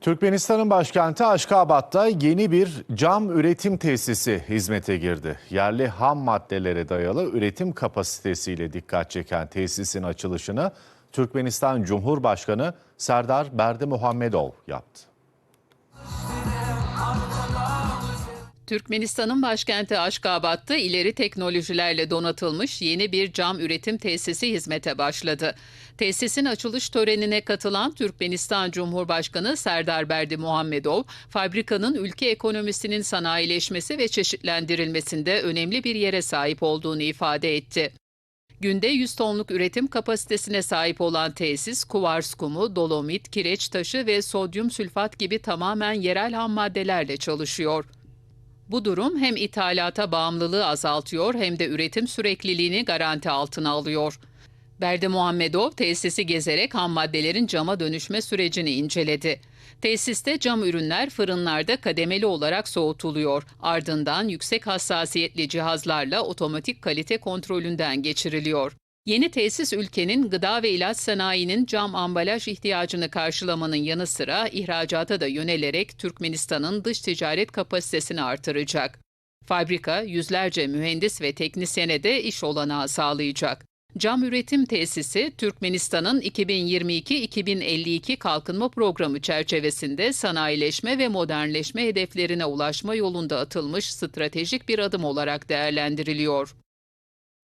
Türkmenistan'ın başkenti Aşkabat'ta yeni bir cam üretim tesisi hizmete girdi. Yerli ham maddelere dayalı üretim kapasitesiyle dikkat çeken tesisin açılışını Türkmenistan Cumhurbaşkanı Serdar Berdimuhamedov yaptı. Türkmenistan'ın başkenti Aşkabat'ta ileri teknolojilerle donatılmış yeni bir cam üretim tesisi hizmete başladı. Tesisin açılış törenine katılan Türkmenistan Cumhurbaşkanı Serdar Berdi Muhammedov, fabrikanın ülke ekonomisinin sanayileşmesi ve çeşitlendirilmesinde önemli bir yere sahip olduğunu ifade etti. Günde 100 tonluk üretim kapasitesine sahip olan tesis, kuvars kumu, dolomit, kireç taşı ve sodyum sülfat gibi tamamen yerel ham maddelerle çalışıyor. Bu durum hem ithalata bağımlılığı azaltıyor hem de üretim sürekliliğini garanti altına alıyor. Berdi Muhammedov tesisi gezerek ham maddelerin cama dönüşme sürecini inceledi. Tesiste cam ürünler fırınlarda kademeli olarak soğutuluyor. Ardından yüksek hassasiyetli cihazlarla otomatik kalite kontrolünden geçiriliyor. Yeni tesis ülkenin gıda ve ilaç sanayinin cam ambalaj ihtiyacını karşılamanın yanı sıra ihracata da yönelerek Türkmenistan'ın dış ticaret kapasitesini artıracak. Fabrika yüzlerce mühendis ve teknisyene de iş olanağı sağlayacak. Cam üretim tesisi Türkmenistan'ın 2022-2052 kalkınma programı çerçevesinde sanayileşme ve modernleşme hedeflerine ulaşma yolunda atılmış stratejik bir adım olarak değerlendiriliyor.